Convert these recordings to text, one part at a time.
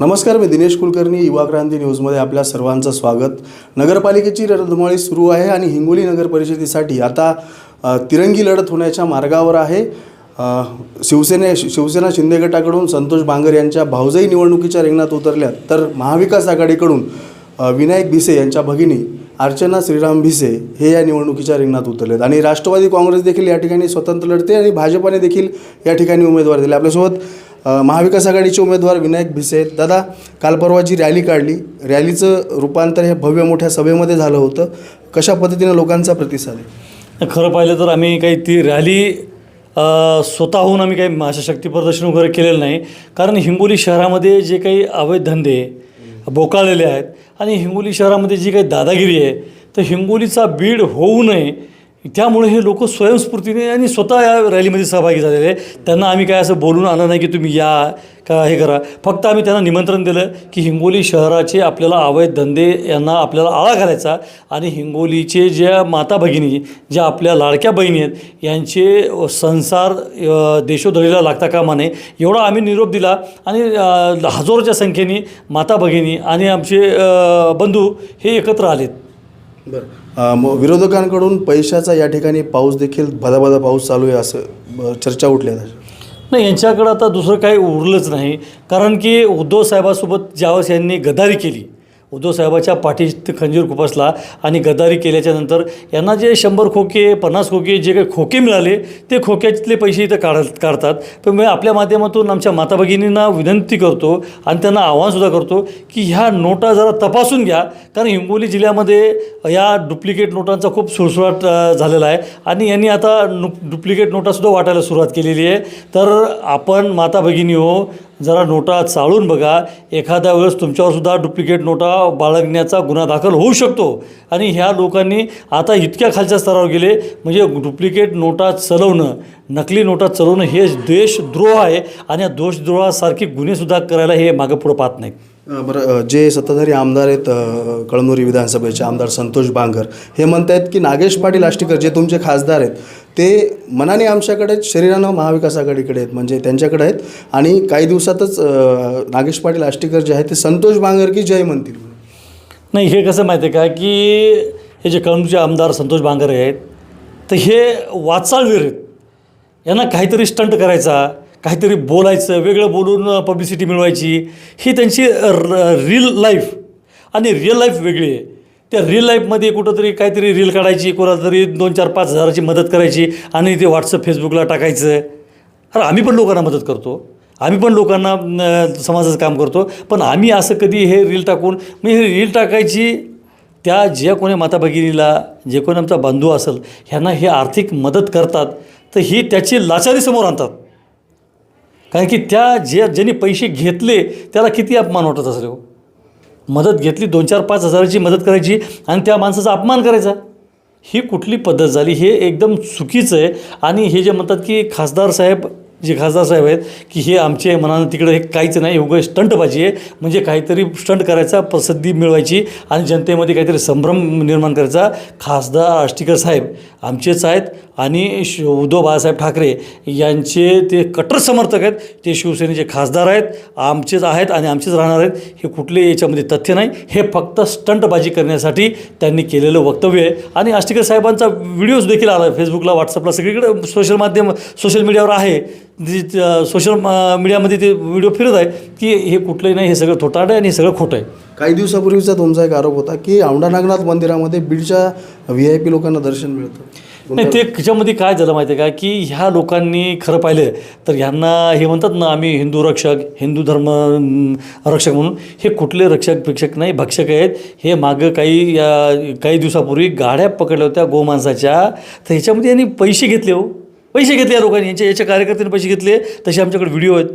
नमस्कार मी दिनेश कुलकर्णी युवा क्रांती न्यूजमध्ये आपल्या सर्वांचं स्वागत. नगरपालिकेची रणधुमाळी सुरू आहे आणि हिंगोली नगर परिषदेसाठी आता तिरंगी लढत होण्याच्या मार्गावर आहे. शिवसेने शिवसेना शिंदे गटाकडून संतोष बांगर यांच्या भाऊजाई निवडणुकीच्या रिंगणात उतरल्या तर महाविकास आघाडीकडून विनायक भिसे यांच्या भगिनी अर्चना श्रीराम भिसे हे या निवडणुकीच्या रिंगणात उतरलेत. आणि राष्ट्रवादी काँग्रेस देखील या ठिकाणी स्वतंत्र लढते आणि भाजपाने देखील या ठिकाणी उमेदवार दिले. आपल्यासोबत महाविकास आघाडीचे उमेदवार विनायक भिसे दादा काल परवा जी रॅली काढली रॅलीचं रूपांतर हे भव्य मोठ्या सभेमध्ये झालं होतं. कशा पद्धतीनं लोकांचा प्रतिसाद आहे? खरं पाहिलं तर आम्ही काही ती रॅली स्वतःहून आम्ही काही अशा शक्तीप्रदर्शन वगैरे केलेलं नाही. कारण हिंगोली शहरामध्ये जे काही अवैध धंदे बोकाळलेले आहेत आणि हिंगोली शहरामध्ये जी काही दादागिरी आहे तर हिंगोलीचा बीड होऊ नये त्यामुळे हे लोक स्वयंस्फूर्तीने आणि स्वतः या रॅलीमध्ये सहभागी झालेले आहेत. त्यांना आम्ही काय असं बोलून आणलं नाही की तुम्ही या का हे करा. फक्त आम्ही त्यांना निमंत्रण दिलं की हिंगोली शहराचे आपल्याला अवैध धंदे यांना आपल्याला आळा घालायचा आणि हिंगोलीचे ज्या माता भगिनी ज्या आपल्या लाडक्या बहिणी आहेत यांचे संसार अ, देशोधडीला लागता कामा नये. एवढा आम्ही निरोप दिला आणि हजारोच्या संख्येने माता भगिनी आणि आमचे बंधू हे एकत्र आलेत. बरं. विरोधकांकडून पैशाचा या ठिकाणी पाऊस देखील भदाभदा पाऊस चालू आहे असं चर्चा उठल्या नाही यांच्याकडं आता दुसरं काही उरलंच नाही. कारण की उद्धव साहेबासोबत ज्यावेळेस यांनी गदारी केली उद्धवसाहेबाच्या पाठीत खंजीर खुपसला आणि गदारी केल्याच्यानंतर यांना जे शंभर खोके पन्नास खोके जे काही खोके मिळाले ते खोक्यातले पैसे इथं काढ काढतात. पण मी आपल्या माध्यमातून आमच्या माता भगिनींना विनंती करतो आणि त्यांना आव्हानसुद्धा करतो की ह्या नोटा जरा तपासून घ्या. कारण हिंगोली जिल्ह्यामध्ये या डुप्लिकेट नोटांचा खूप सुळसुळाट झालेला आहे. आणि यांनी आता नु डुप्लिकेट नोटासुद्धा वाटायला सुरुवात केलेली आहे. तर आपण माता भगिनी हो जरा नोटा चाळून बघा. एखाद्या वेळेस तुमच्यावर सुद्धा डुप्लिकेट नोटा बाळगण्याचा गुन्हा दाखल होऊ शकतो. आणि ह्या लोकांनी आता इतक्या खालच्या स्तरावर गेले म्हणजे डुप्लिकेट नोटा चलवणं नकली नोटा चलवणं हे देशद्रोह आहे. आणि या देशद्रोहासारखे गुन्हेसुद्धा करायला हे मागं पुढं पाहत नाहीत. बरं जे सत्ताधारी आमदार आहेत कळमनुरी विधानसभेचे आमदार संतोष बांगर हे म्हणत आहेत की नागेश पाटील आष्टीकर जे तुमचे खासदार आहेत ते मनाने आमच्याकडे आहेत शरीरानं महाविकास आघाडीकडे आहेत म्हणजे त्यांच्याकडे आहेत. आणि काही दिवसातच नागेश पाटील आष्टीकर जे आहेत ते संतोष बांगरकी जय म्हणतील. नाही हे कसं माहिती आहे का की हे जे कळमचे आमदार संतोष बांगरे आहेत तर हे वाचाळवीर आहेत. यांना काहीतरी स्टंट करायचा काहीतरी बोलायचं वेगळं बोलून पब्लिसिटी मिळवायची ही त्यांची र रील लाईफ आणि रिअल लाईफ वेगळी आहे. त्या रील लाईफमध्ये कुठंतरी काहीतरी रील काढायची कोणाला तरी दोन चार पाच हजाराची मदत करायची आणि ते व्हॉट्सअप फेसबुकला टाकायचं. अरे आम्ही पण लोकांना मदत करतो. आम्ही पण लोकांना समाजाचं काम करतो. पण आम्ही असं कधी हे रील टाकून म्हणजे हे रील टाकायची त्या ज्या कोणी माता भगिनीला जे कोणी आमचा बांधू असेल ह्यांना हे आर्थिक मदत करतात तर ही त्याची लाचारी समोर आणतात. कारण की त्या जे ज्यांनी पैसे घेतले त्याला किती अपमान वाटत असेल हो? मदत घेतली दोन चार पाच हजाराची मदत करायची आणि त्या माणसाचा अपमान करायचा. ही कुठली पद्धत झाली? हे एकदम चुकीचं आहे. आणि हे जे म्हणतात की खासदार साहेब जे खासदार साहेब आहेत की हे आमचे मनानं तिकडं हे काहीच नाही उगं स्टंटबाजी आहे. म्हणजे काहीतरी स्टंट करायचा प्रसिद्धी मिळवायची आणि जनतेमध्ये काहीतरी संभ्रम निर्माण करायचा. खासदार आष्टीकर साहेब आमचेच आहेत आणि श उद्धव बाळासाहेब ठाकरे यांचे ते कट्टर समर्थक आहेत. ते शिवसेनेचे खासदार आहेत आमचेच आहेत आणि आमचेच राहणार आहेत. हे कुठले याच्यामध्ये तथ्य नाही. हे फक्त स्टंटबाजी करण्यासाठी त्यांनी केलेलं वक्तव्य आहे. आणि आष्टीकर साहेबांचा व्हिडिओज देखील आला फेसबुकला व्हॉट्सअपला सगळीकडे सोशल माध्यम सोशल मीडियावर आहे. सोशल मीडियामध्ये ते व्हिडिओ फिरत आहे की हे कुठलंही नाही हे सगळं थोटाडं आहे आणि हे सगळं खोटं आहे. काही दिवसापूर्वीचा तुमचा एक आरोप होता की औंढा नागनाथ मंदिरामध्ये बीडच्या व्ही आय पी लोकांना दर्शन मिळतं. नाही ते त्याच्यामध्ये काय झालं माहिती आहे का की ह्या लोकांनी खरं पाहिलं तर ह्यांना हे म्हणतात ना आम्ही हिंदू रक्षक हिंदू धर्म रक्षक म्हणून हे कुठले रक्षक भिक्षक नाही भक्षक आहेत हे मागं काही या काही दिवसापूर्वी गाड्या पकडल्या होत्या गोमांसाच्या तर ह्याच्यामध्ये यांनी पैसे घेतले हो. पैसे घेतले या लोकांनी. यांच्या याच्या कार्यकर्त्यांनी पैसे घेतले. तसे आमच्याकडे व्हिडिओ आहेत.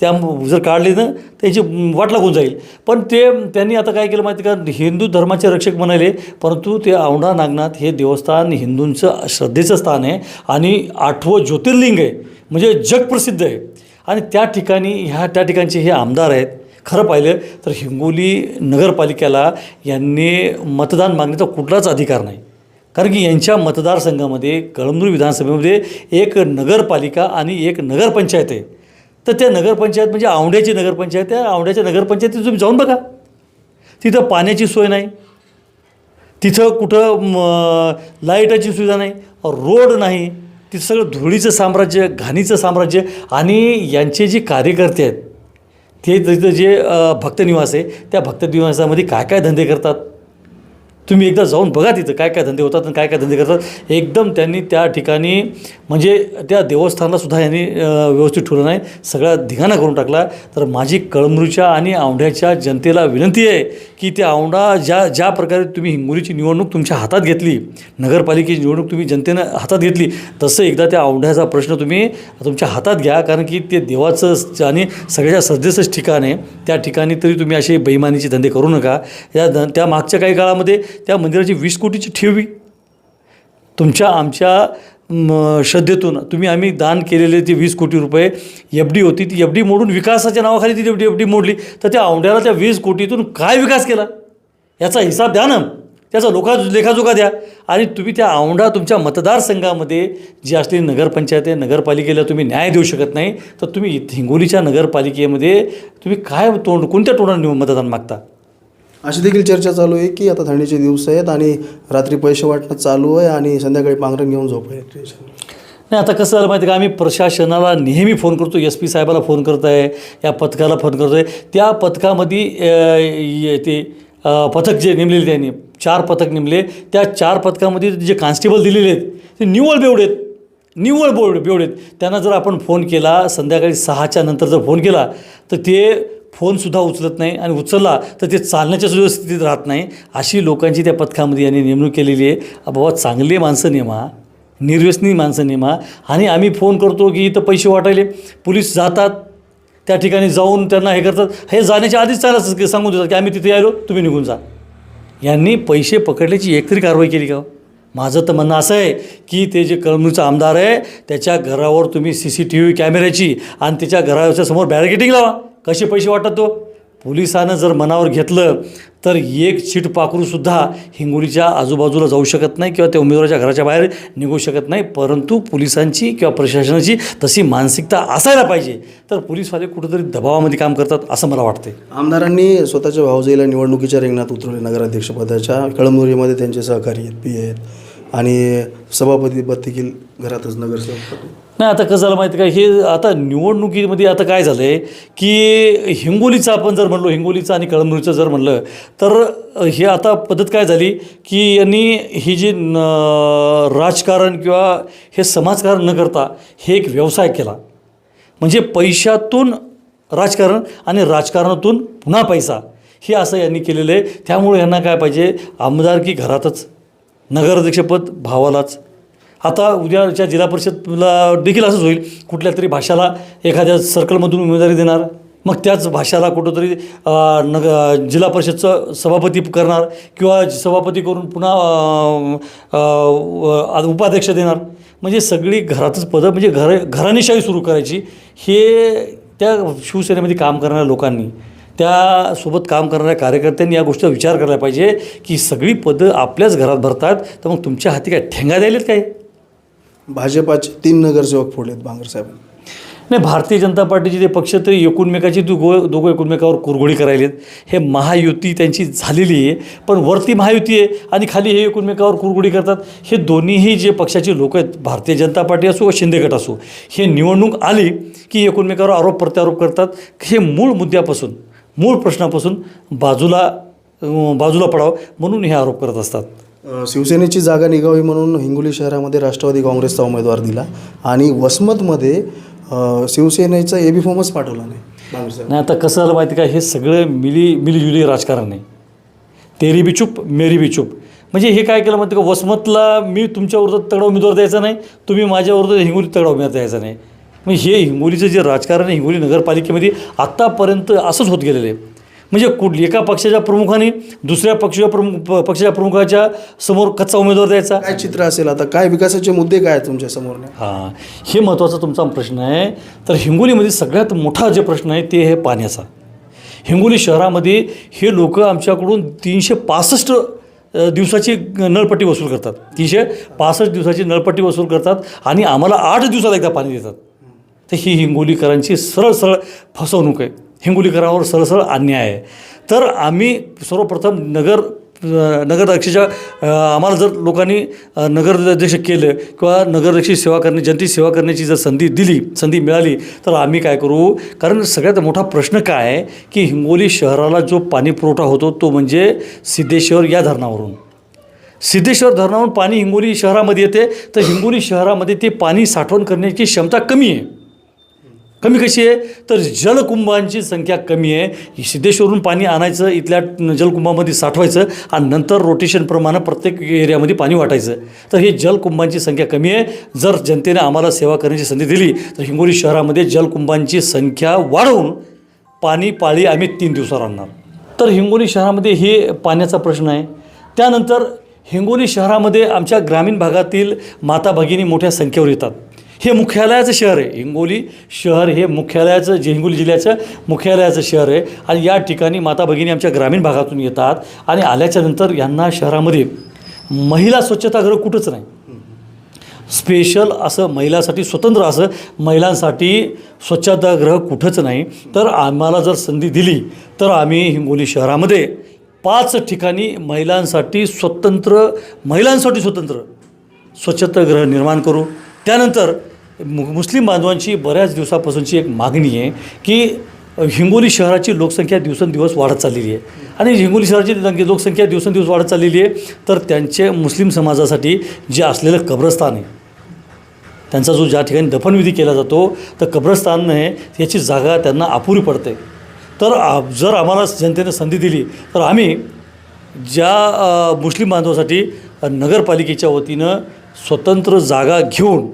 त्या जर काढले ना त्याची वाट लागून जाईल. पण ते त्यांनी आता काय केलं माहिती का? हिंदू धर्माचे रक्षक म्हणाले परंतु ते औंढा नागनाथ हे देवस्थान हिंदूंचं श्रद्धेचं स्थान आहे आणि आठवं ज्योतिर्लिंग आहे. म्हणजे जगप्रसिद्ध आहे. आणि त्या ठिकाणी ह्या त्या ठिकाणचे हे आमदार आहेत. खरं पाहिलं तर हिंगोली नगरपालिकेला यांनी मतदान मागण्याचा कुठलाच अधिकार नाही. कारण की यांच्या मतदारसंघामध्ये कळमनूर विधानसभेमध्ये एक नगरपालिका आणि एक नगरपंचायत आहे. तर त्या नगरपंचायत म्हणजे औंढ्याची नगरपंचायत त्या आवंड्याच्या नगरपंचायतीत तुम्ही जाऊन बघा. तिथं पाण्याची सोय नाही. तिथं कुठं लाईटाची सुविधा नाही. रोड नाही. तिथं सगळं धुळीचं साम्राज्य घाणीचं साम्राज्य आणि यांचे जे कार्यकर्ते आहेत ते तिथं जे भक्तनिवास आहे त्या भक्तनिवासामध्ये काय काय धंदे करतात? तुम्ही एकदा जाऊन बघा तिथं काय काय धंदे होतात आणि काय काय धंदे करतात. एकदम त्यांनी त्या ठिकाणी म्हणजे त्या देवस्थानालासुद्धा यांनी व्यवस्थित ठेवलं नाही. सगळा धिगाणा करून टाकला. तर माझी कळमरूच्या आणि औंढ्याच्या जनतेला विनंती आहे की त्या औंढा ज्या ज्या प्रकारे तुम्ही हिंगोलीची निवडणूक तुमच्या हातात घेतली नगरपालिकेची निवडणूक तुम्ही जनतेनं हातात घेतली तसं एकदा त्या औंढ्याचा प्रश्न तुम्ही तुमच्या हातात घ्या. कारण की ते देवाचं आणि सगळ्या सदस्यच ठिकाण आहे. त्या ठिकाणी तरी तुम्ही असे बेईमानीचे धंदे करू नका. या ध त्या मागच्या काही काळामध्ये त्या मंदिराची वीस कोटीची ठेवी. तुमच्या आमच्या म, श्रद्धेतून तुम्ही आम्ही दान केलेले ते वीस कोटी रुपये. एफ डी होती ती एफ डी मोडून विकासाच्या नावाखाली ती एफ डी एफ डी मोडली. तर त्या औंढ्याला त्या वीस कोटीतून काय विकास केला? याचा हिसाब द्या ना. त्याचा लोका लेखाजोखा द्या. आणि तुम्ही त्या औंढा तुमच्या मतदारसंघामध्ये जी असलेली नगरपंचायत आहे नगरपालिकेला तुम्ही न्याय देऊ शकत नाही तर तुम्ही हिंगोलीच्या नगरपालिकेमध्ये तुम्ही काय तोंड कोणत्या तोंडाने मतदान मागता? अशी देखील चर्चा चालू आहे की आता थंडीचे दिवस आहेत आणि रात्री पैसे वाटणं चालू आहे आणि संध्याकाळी पांघरण घेऊन झोप आहे. नाही आता कसं झालं माहिती आहे का? आम्ही प्रशासनाला नेहमी फोन करतो एस पी साहेबाला फोन करत आहे या पथकाला फोन करतो आहे त्या पथकामध्ये ते पथक जे नेमलेले त्यांनी चार पथक नेमले. त्या चार पथकामध्ये जे कॉन्स्टेबल दिलेले आहेत ते निव्वळ बेवडे आहेत. निव्वळ बोर्ड बेवडे आहेत. त्यांना जर आपण फोन केला संध्याकाळी सहाच्या नंतर जर फोन केला तर ते फोनसुद्धा उचलत नाही आणि उचलला तर ते चालण्याच्या सुद्धा स्थितीत राहत नाही. अशी लोकांची त्या पथकामध्ये यांनी नेमणूक केलेली आहे. बाबा चांगले माणसं नेमा निर्व्यसनी माणसं नेमा आणि आम्ही फोन करतो की इथं पैसे वाटायले. पोलीस जातात त्या ठिकाणी जाऊन त्यांना हे करतात. हे जाण्याच्या आधीच चालायचं सांगून देतात की आम्ही तिथे आलो तुम्ही निघून जा. यांनी पैसे पकडल्याची एकतरी कारवाई केली का हो? माझं तर म्हणणं असं आहे की ते जे कळमणूरचा आमदार आहे त्याच्या घरावर तुम्ही सी सी टी व्ही कॅमेऱ्याची आणि त्याच्या घराच्या समोर बॅरिकेटिंग लावा. कसे पैसे वाटतो हो? तो पोलिसानं जर मनावर घेतलं तर एक सीट पाखरूसुद्धा हिंगोलीच्या आजूबाजूला जाऊ शकत नाही किंवा त्या उमेदवाराच्या घराच्या बाहेर निघू शकत नाही. परंतु पोलिसांची किंवा प्रशासनाची तशी मानसिकता असायला पाहिजे. तर पोलीसवाले कुठंतरी दबावामध्ये काम करतात असं मला वाटते आमदारांनी स्वतःच्या भाऊजाईला निवडणुकीच्या रिंगणात उतरवले नगराध्यक्षपदाच्या. कळमनुरीमध्ये त्यांचे सहकारी आहेत पी आहेत. आणि सभापतीपद देखील घरातच नगरसेवक नाही आता कसं झालं माहिती का? हे आता निवडणुकीमध्ये आता काय झालं आहे की हिंगोलीचं आपण जर म्हणलो हिंगोलीचं आणि कळमनुरीचं जर म्हणलं तर हे आता पद्धत काय झाली की यांनी ही जी न राजकारण किंवा हे समाजकारण न करता हे एक व्यवसाय केला. म्हणजे पैशातून राजकारण आणि राजकारणातून पुन्हा पैसा. हे असं यांनी केलेलं आहे. त्यामुळे यांना काय पाहिजे? आमदारकी घरातच. नगराध्यक्षपद भावालाच. आता उद्याच्या जिल्हा परिषदला देखील असंच होईल. कुठल्या तरी भाषाला एखाद्या सर्कलमधून उमेदवारी देणार. मग त्याच भाषाला कुठंतरी नग जिल्हा परिषदचं सभापती करणार किंवा सभापती करून पुन्हा उपाध्यक्ष देणार. म्हणजे सगळी घरातच पदं म्हणजे घर घराणेशाही सुरू करायची. हे त्या शिवसेनेमध्ये काम करणाऱ्या लोकांनी त्यासोबत काम करणाऱ्या कार्यकर्त्यांनी या गोष्टीचा विचार करायला पाहिजे की सगळी पदं आपल्याच घरात भरतात तर मग तुमच्या हाती काय ठेंगा द्यायलेत काय? भाजपाचे तीन नगरसेवक फोडलेत बांगर साहेबांनी नाही भारतीय जनता पार्टीचे ते पक्ष तरी एकूणमेकाची दुगो दोघं एकूणमेकावर कुरघोडी करायलेत. हे महायुती त्यांची झालेली आहे पण वरती महायुती आहे आणि खाली हे एकूणमेकावर कुरघोडी करतात. हे दोन्हीही जे पक्षाचे लोक आहेत भारतीय जनता पार्टी असो व शिंदे गट असो हे निवडणूक आली की एकूणमेकावर आरोप प्रत्यारोप करतात. हे मूळ मुद्द्यापासून मूळ प्रश्नापासून बाजूला बाजूला पडावं म्हणून हे आरोप करत असतात. शिवसेनेची जागा निघावी म्हणून हिंगोली शहरामध्ये राष्ट्रवादी काँग्रेसचा उमेदवार दिला आणि वसमतमध्ये शिवसेनेचा ए बी फॉर्मच पाठवला नाही. नाही आता कसं झालं माहिती का? हे सगळं मिली मिलीजुली राजकारण आहे. तेरी बी चूप मेरी बी चूप. म्हणजे हे काय केलं माहिती का? वसमतला मी तुमच्या विरोधात तगडा उमेदवार द्यायचा नाही तुम्ही माझ्या विरोधात हिंगोलीत तगडा उमेदवार द्यायचा नाही. मग हे हिंगोलीचं जे राजकारण आहे हिंगोली नगरपालिकेमध्ये आत्तापर्यंत असंच होत गेलेलं आहे. म्हणजे कुठ एका पक्षाच्या प्रमुखाने दुसऱ्या पक्षाच्या प्रमुख पक्षाच्या प्रमुखाच्या समोर कच्चा उमेदवार द्यायचा? काय चित्र असेल आता? काय विकासाचे मुद्दे काय तुमच्यासमोर? हां. हे महत्त्वाचा तुमचा प्रश्न आहे. तर हिंगोलीमध्ये सगळ्यात मोठा जे प्रश्न आहे ते आहे पाण्याचा. हिंगोली शहरामध्ये हे लोक आमच्याकडून तीनशे पासष्ट दिवसाची नळपट्टी वसूल करतात. तीनशे पासष्ट दिवसाची नळपट्टी वसूल करतात आणि आम्हाला आठ दिवसाला एकदा पाणी देतात. तर ही हिंगोलीकरांची सरळ सरळ फसवणूक आहे. हिंगोलीकरांवर सरळ अन्याय आहे. तर आम्ही सर्वप्रथम नगर नगराध्यक्षाच्या आम्हाला जर लोकांनी अ, नगराध्यक्ष केलं किंवा नगराध्यक्षी सेवा करणे जनतेची सेवा करण्याची जर संधी दिली संधी मिळाली तर आम्ही काय करू? कारण सगळ्यात मोठा प्रश्न काय आहे की हिंगोली शहराला जो पाणी पुरवठा होतो तो म्हणजे सिद्धेश्वर या धरणावरून. सिद्धेश्वर धरणावरून पाणी हिंगोली शहरामध्ये येते तर हिंगोली शहरामध्ये ते पाणी साठवण करण्याची क्षमता कमी आहे. कमी कशी आहे? तर जलकुंभांची संख्या कमी आहे. सिद्धेश्वरून पाणी आणायचं इथल्या जलकुंभामध्ये साठवायचं आणि नंतर रोटेशनप्रमाणे प्रत्येक एरियामध्ये पाणी वाटायचं. तर हे जलकुंभांची संख्या कमी आहे. जर जनतेने आम्हाला सेवा करण्याची संधी दिली तर हिंगोली शहरामध्ये जलकुंभांची संख्या वाढवून पाणी पाळी आम्ही तीन दिवसावर आणणार. तर हिंगोली शहरामध्ये हे पाण्याचा प्रश्न आहे. त्यानंतर हिंगोली शहरामध्ये आमच्या ग्रामीण भागातील माता भगिनी मोठ्या संख्येवर येतात. हे मुख्यालयाचं शहर आहे. हिंगोली शहर हे मुख्यालयाचं जे हिंगोली जिल्ह्याचं मुख्यालयाचं शहर आहे. आणि या ठिकाणी माता भगिनी आमच्या ग्रामीण भागातून येतात आणि आल्याच्यानंतर यांना शहरामध्ये महिला स्वच्छतागृह कुठंच नाही. स्पेशल असं महिलासाठी स्वतंत्र असं महिलांसाठी स्वच्छतागृह कुठंच नाही. तर आम्हाला जर संधी दिली तर आम्ही हिंगोली शहरामध्ये पाच ठिकाणी महिलांसाठी स्वतंत्र महिलांसाठी स्वतंत्र स्वच्छतागृह निर्माण करू. त्यानंतर मु मुस्लिम बांधवांची बऱ्याच दिवसापासूनची एक मागणी आहे की हिंगोली शहराची लोकसंख्या दिवसेंदिवस वाढत चाललेली आहे. आणि हिंगोली शहराची लोकसंख्या दिवसेंदिवस वाढत चाललेली आहे तर त्यांचे मुस्लिम समाजासाठी जे असलेलं कब्रस्तान आहे त्यांचा जो ज्या ठिकाणी दफनविधी केला जातो तर कब्रस्तान आहे याची जागा त्यांना अपुरी पडते. तर जर आम्हाला जनतेनं संधी दिली तर आम्ही ज्या मुस्लिम बांधवासाठी नगरपालिकेच्या वतीनं स्वतंत्र जागा घेऊन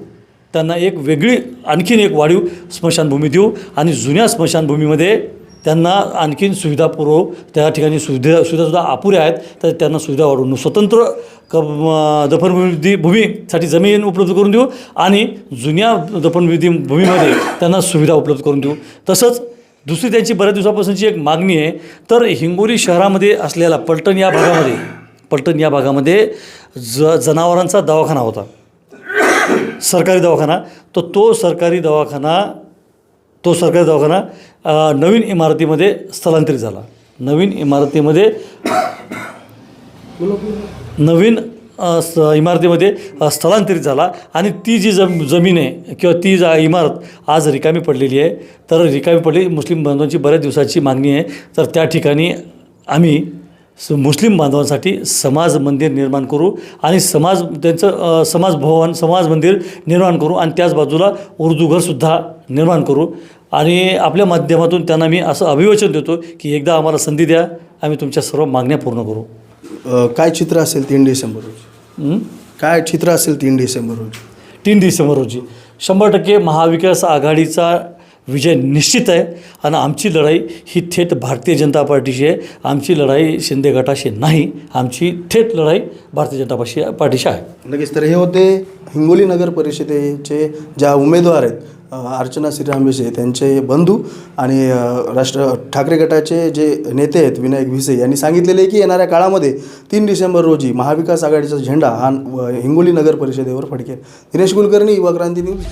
त्यांना एक वेगळी आणखीन एक वाढीव स्मशानभूमी देऊ आणि जुन्या स्मशानभूमीमध्ये त्यांना आणखीन सुविधा पुरवू. त्या ठिकाणी सुविधा सुविधासुद्धा अपुऱ्या आहेत. तर त्यांना सुविधा वाढवून स्वतंत्र क दफनविधी भूमीसाठी जमीन उपलब्ध करून देऊ आणि जुन्या दफनविधी भूमीमध्ये त्यांना सुविधा उपलब्ध करून देऊ. तसंच दुसरी त्यांची बऱ्याच दिवसापासूनची एक मागणी आहे. तर हिंगोली शहरामध्ये असलेला पलटण या भागामध्ये पलटण या भागामध्ये ज जनावरांचा दवाखाना होता. सरकारी दवाखाना तर तो सरकारी दवाखाना तो सरकारी दवाखाना नवीन इमारतीमध्ये स्थलांतरित झाला. नवीन इमारतीमध्ये नवीन इमारतीमध्ये स्थलांतरित झाला आणि ती जी जम जमीन आहे किंवा ती जा इमारत आज रिकामी पडलेली आहे. तर रिकामी पडली मुस्लिम बांधवांची बऱ्याच दिवसाची मागणी आहे. तर त्या ठिकाणी आम्ही स मुस्लिम बांधवांसाठी समाज मंदिर निर्माण करू आणि समाज त्यांचं समाज भवन समाज मंदिर निर्माण करू आणि त्याच बाजूला उर्दू घरसुद्धा निर्माण करू. आणि आपल्या माध्यमातून त्यांना मी असं अभिवचन देतो की एकदा आम्हाला संधी द्या आम्ही तुमच्या सर्व मागण्या पूर्ण करू. काय चित्र असेल तीन डिसेंबर रोजी? काय चित्र असेल तीन डिसेंबर रोजी? तीन डिसेंबर रोजी. शंभर टक्के महाविकास आघाडीचा विजय निश्चित आहे. आणि आमची लढाई ही थेट भारतीय जनता पार्टीशी आहे. आमची लढाई शिंदे गटाशी नाही. आमची थेट लढाई भारतीय जनता पाशी पार्टीशी आहे. लगेच तर हे होते हिंगोली नगर परिषदेचे ज्या उमेदवार आहेत अर्चना श्रीराम विषय त्यांचे बंधू आणि राष्ट्र ठाकरे गटाचे जे नेते आहेत विनायक भिसे यांनी सांगितलेले की येणाऱ्या काळामध्ये तीन डिसेंबर रोजी महाविकास आघाडीचा झेंडा हा हिंगोली नगर परिषदेवर फडकेल. दिनेश कुलकर्णी युवा क्रांती न्यूज.